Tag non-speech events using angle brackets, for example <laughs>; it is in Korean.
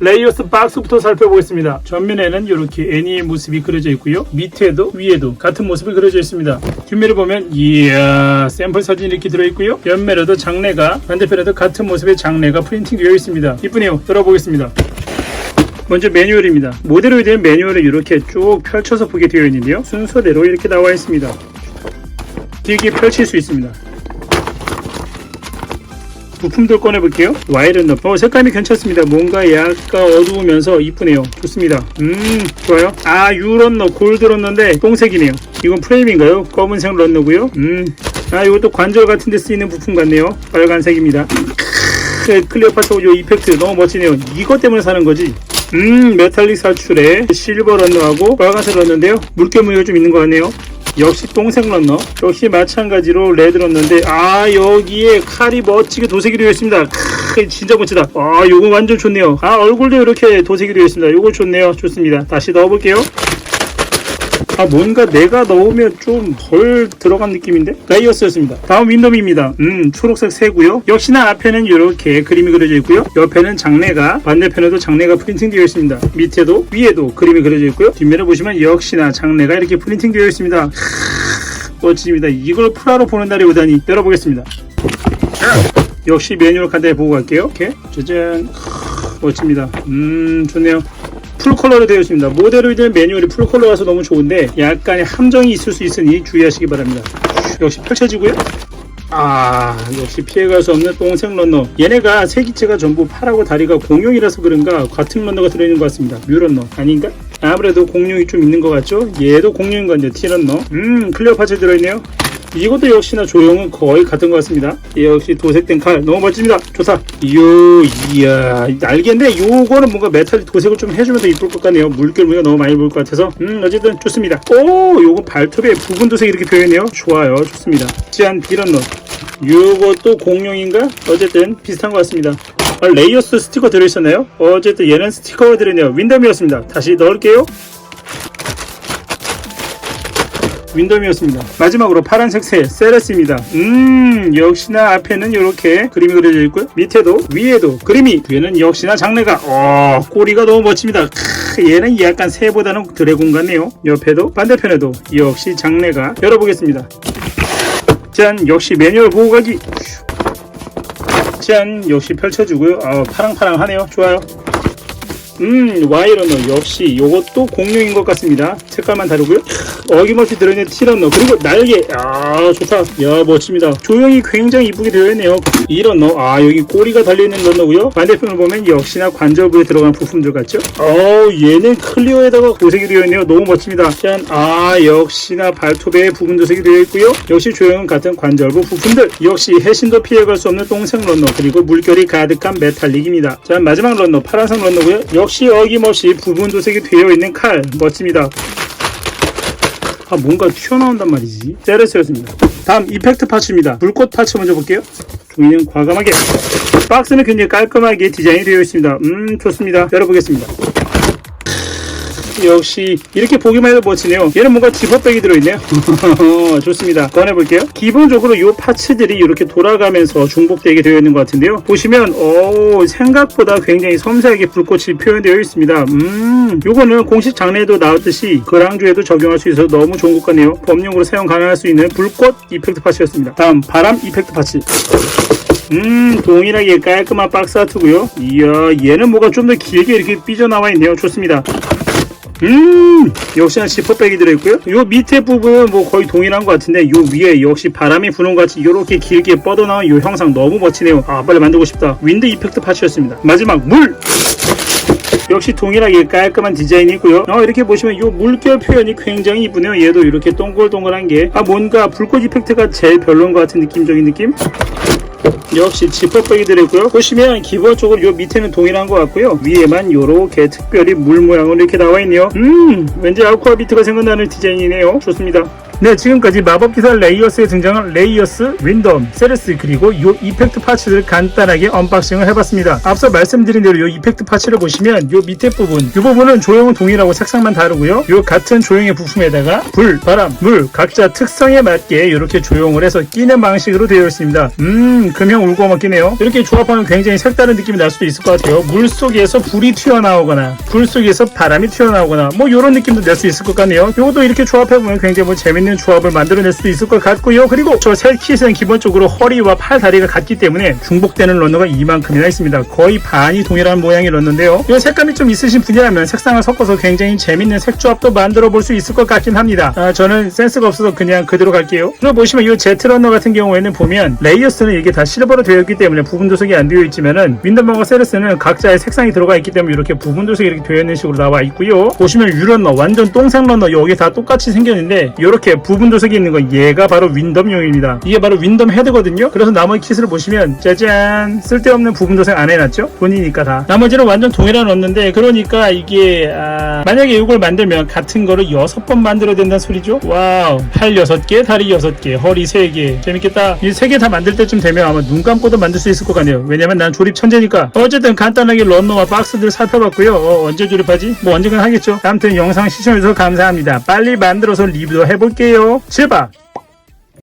레이어스 박스부터 살펴보겠습니다. 전면에는 이렇게 애니의 모습이 그려져 있고요. 밑에도 위에도 같은 모습이 그려져 있습니다. 뒷면을 보면 이야 샘플 사진이 이렇게 들어있고요. 옆면에도 장내가 반대편에도 같은 모습의 장내가 프린팅 되어 있습니다. 이쁘네요. 들어보겠습니다. 먼저 매뉴얼입니다. 모델에 대한 매뉴얼을 이렇게 쭉 펼쳐서 보게 되어 있는데요. 순서대로 이렇게 나와 있습니다. 길게 펼칠 수 있습니다. 부품들 꺼내볼게요. 와이런 너퍼 색감이 괜찮습니다. 뭔가 약간 어두우면서 이쁘네요. 좋습니다. 음 좋아요. 아 유런너 골드 런너인데 똥색이네요. 이건 프레임인가요? 검은색 런너고요. 음 아 이것도 관절 같은 데 쓰이는 부품 같네요. 빨간색입니다. 크, 클레오파트라 요 이펙트 너무 멋지네요. 이것 때문에 사는 거지. 음 메탈릭 살출에 실버 런너하고 빨간색 런너인데요. 물결무늬가 좀 있는 것 같네요. 역시 똥색 런너 역시 마찬가지로 레드 런너인데 아 여기에 칼이 멋지게 도색이 되어 있습니다. 크, 진짜 멋지다. 아 요거 완전 좋네요. 아 얼굴도 이렇게 도색이 되어 있습니다. 요거 좋네요. 좋습니다. 다시 넣어볼게요 아 뭔가 내가 넣으면 좀 덜 들어간 느낌인데? 라이어스였습니다. 다음 윈도미입니다. 음 초록색 새고요. 역시나 앞에는 이렇게 그림이 그려져 있고요. 옆에는 장내가 반대편에도 장내가 프린팅 되어 있습니다. 밑에도 위에도 그림이 그려져 있고요. 뒷면을 보시면 역시나 장내가 이렇게 프린팅 되어 있습니다. 멋집니다. 이걸 프라로 보는 날이 오다니 열어보겠습니다. 역시 매뉴얼 간단히 보고 갈게요. 이렇게 짜잔. 멋집니다. 음 좋네요 풀컬러로 되어 있습니다. 모델로 된 매뉴얼이 풀컬러라서 너무 좋은데 약간의 함정이 있을 수 있으니 주의하시기 바랍니다. 역시 펼쳐지고요. 아 역시 피해갈 수 없는 똥색 런너 얘네가 세기체가 전부 팔하고 다리가 공룡이라서 그런가 같은 런너가 들어있는 것 같습니다 뮤런너 아닌가? 아무래도 공룡이 좀 있는 것 같죠? 얘도 공룡인 건데 티런너 음 클레오파츠 들어있네요 이것도 역시나 조형은 거의 같은 것 같습니다. 역시 도색된 칼 너무 멋집니다. 좋다. 요 이야 알겠는데 요거는 뭔가 메탈 도색을 좀 해주면 더 이쁠 것 같네요. 물결 무늬가 너무 많이 보일 것 같아서 음 어쨌든 좋습니다. 오 요거 발톱에 부분 도색 이렇게 되어있네요. 좋아요. 좋습니다. 짠 비런넛 요것도 공룡인가? 어쨌든 비슷한 것 같습니다. 아, 레이어스 스티커 들어있었나요? 어쨌든 얘는 스티커가 들어있네요. 윈덤이었습니다. 다시 넣을게요. 윈덤이었습니다. 마지막으로 파란색 새 세레스입니다. 음 역시나 앞에는 이렇게 그림이 그려져 있고요. 밑에도 위에도 그림이 뒤에는 역시나 장르가 어 꼬리가 너무 멋집니다. 크, 얘는 약간 새보다는 드래곤 같네요. 옆에도 반대편에도 역시 장르가 열어보겠습니다. 짠 역시 매뉴얼 보고 가기 짠 역시 펼쳐주고요. 아 파랑파랑하네요. 좋아요. 음 와이러너 역시 요것도 공룡인 것 같습니다. 색깔만 다르고요. 어김없이 들어있는 티런너 그리고 날개. 아 좋다. 야 멋집니다. 조형이 굉장히 이쁘게 되어 있네요. 이런너 아 여기 꼬리가 달려있는 런너고요. 반대편을 보면 역시나 관절부에 들어간 부품들 같죠? 어 얘는 클리어에다가 고색이 되어 있네요. 너무 멋집니다. 짠 아 역시나 발톱에 부분 도색이 되어 있고요. 역시 조형은 같은 관절부 부품들. 역시 해신도 피해갈 수 없는 똥색 런너 그리고 물결이 가득한 메탈릭입니다. 자 마지막 런너 파란색 런너고요 역시 어김없이 부분 도색이 되어 있는 칼 멋집니다. 아 뭔가 튀어나온단 말이지. 세레스였습니다. 다음 이펙트 파츠입니다. 불꽃 파츠 먼저 볼게요. 종이는 과감하게. 박스는 굉장히 깔끔하게 디자인이 되어 있습니다. 음 좋습니다. 열어보겠습니다. 역시 이렇게 보기만 해도 멋지네요. 얘는 뭔가 지퍼백이 들어있네요. <laughs> 좋습니다. 꺼내볼게요. 기본적으로 이 파츠들이 이렇게 돌아가면서 중복되게 되어 있는 것 같은데요. 보시면 오 생각보다 굉장히 섬세하게 불꽃이 표현되어 있습니다. 음 요거는 공식 장르에도 나왔듯이 그랑주에도 적용할 수 있어서 너무 좋은 것 같네요. 범용으로 사용 가능할 수 있는 불꽃 이펙트 파츠였습니다. 다음 바람 이펙트 파츠. 음 동일하게 깔끔한 박스 아트고요. 이야 얘는 뭐가 좀 더 길게 이렇게 삐져나와 있네요. 좋습니다 음 역시나 지퍼백이 들어있고요. 요 밑에 부분은 뭐 거의 동일한 것 같은데 요 위에 역시 바람이 부는 것 같이 이렇게 길게 뻗어나온 요 형상 너무 멋지네요. 아 빨리 만들고 싶다. 윈드 이펙트 파츠였습니다. 마지막 물! 역시 동일하게 깔끔한 디자인이 있고요. 어, 이렇게 보시면 이 물결 표현이 굉장히 이쁘네요. 얘도 이렇게 동글동글한 게 아 뭔가 불꽃 이펙트가 제일 별로인 것 같은 느낌적인 느낌 역시 지퍼백이 들어있고요. 보시면 기본적으로 요 밑에는 동일한 것 같고요. 위에만 요렇게 특별히 물 모양으로 이렇게 나와 있네요. 음 왠지 아쿠아비트가 생각나는 디자인이네요. 좋습니다 네 지금까지 마법기사 레이어스에 등장한 레이어스, 윈덤, 세레스 그리고 요 이펙트 파츠를 간단하게 언박싱을 해봤습니다. 앞서 말씀드린 대로 요 이펙트 파츠를 보시면 요 밑에 부분 이 부분은 조형은 동일하고 색상만 다르고요. 요 같은 조형의 부품에다가 불, 바람, 물 각자 특성에 맞게 이렇게 조형을 해서 끼는 방식으로 되어 있습니다. 음 금형 울고 먹기네요. 이렇게 조합하면 굉장히 색다른 느낌이 날 수도 있을 것 같아요. 물 속에서 불이 튀어나오거나 불 속에서 바람이 튀어나오거나 뭐 이런 느낌도 낼 수 있을 것 같네요. 이것도 이렇게 조합해보면 굉장히 뭐 재밌는 조합을 만들어낼 수도 있을 것 같고요. 그리고 저 새 킷은 기본적으로 허리와 팔 다리가 같기 때문에 중복되는 러너가 이만큼이나 있습니다. 거의 반이 동일한 모양의 러너인데요. 이 색감이 좀 있으신 분이라면 색상을 섞어서 굉장히 재밌는 색조합도 만들어 볼 수 있을 것 같긴 합니다. 아, 저는 센스가 없어서 그냥 그대로 갈게요. 그리고 보시면 이 제트 러너 같은 경우에는 보면 레이어스는 이게 다 실버로 되어 있기 때문에 부분 도색이 안 되어 있지만은 윈더버거 세레스는 각자의 색상이 들어가 있기 때문에 이렇게 부분 도색이 이렇게 되어 있는 식으로 나와 있고요. 보시면 유런너 완전 똥상 러너 여기 다 똑같이 생겼는데 이렇게 부분 도색이 있는 거 얘가 바로 윈덤용입니다. 이게 바로 윈덤 헤드거든요. 그래서 나머지 킷을 보시면 짜잔 쓸데없는 부분 도색 안 해놨죠? 본이니까 다. 나머지는 완전 동일한 얻는데 그러니까 이게 아, 만약에 이걸 만들면 같은 거를 여섯 번 만들어야 된다는 소리죠? 와우 팔 여섯 개, 다리 여섯 개, 허리 세 개. 재밌겠다. 이세개다 만들 때쯤 되면 아마 눈 감고도 만들 수 있을 것 같네요. 왜냐면 난 조립 천재니까. 어쨌든 간단하게 런너와 박스들 살펴봤고요. 어, 언제 조립하지? 뭐 언젠간 하겠죠. 아무튼 영상 시청해주셔서 감사합니다. 빨리 만들어서 리뷰도 해볼게요. 제발